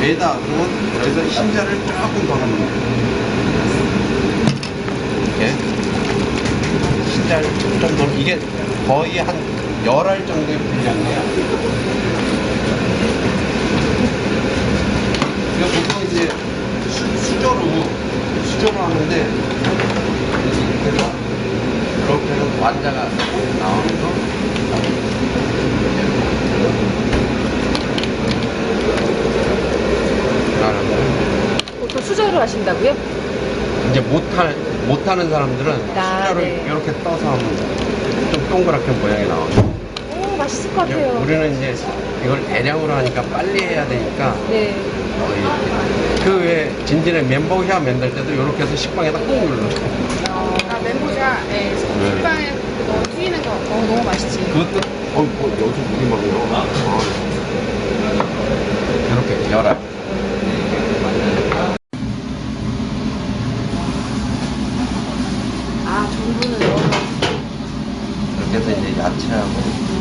배다 그건 여기서 흰자를 조금 더 넣는 거예요. 이렇게 흰자를 좀 더, 이게 거의 한 열알 정도의 분량이에요. 이거 보통 이제 수, 수저로 수저로 하는데 이렇게 해서 이렇게 해서 완자가 나오는 거. 그러는 보통 수저로 하신다고요? 이제 못할 못하는 사람들은 아, 수저를 네. 이렇게 떠서 하면 좀 동그랗게 모양이 나와요. 오, 맛있을 것 같아요. 우리는 이제 이걸 대량으로 하니까 빨리 해야 되니까 네. 거의 그 외에 진진의 멘보샤 만들 때도 이렇게 해서 식빵에다 꾹 눌러. 아, 멘보샤, 예, 식빵에 넣어 튀기는 거. 어, 너무 맛있지. 그것도 어, 뭐 여기서 물이 막 나와. 이렇게 열어. 아, 전분을 넣어서. 이렇게 해서 이제 야채하고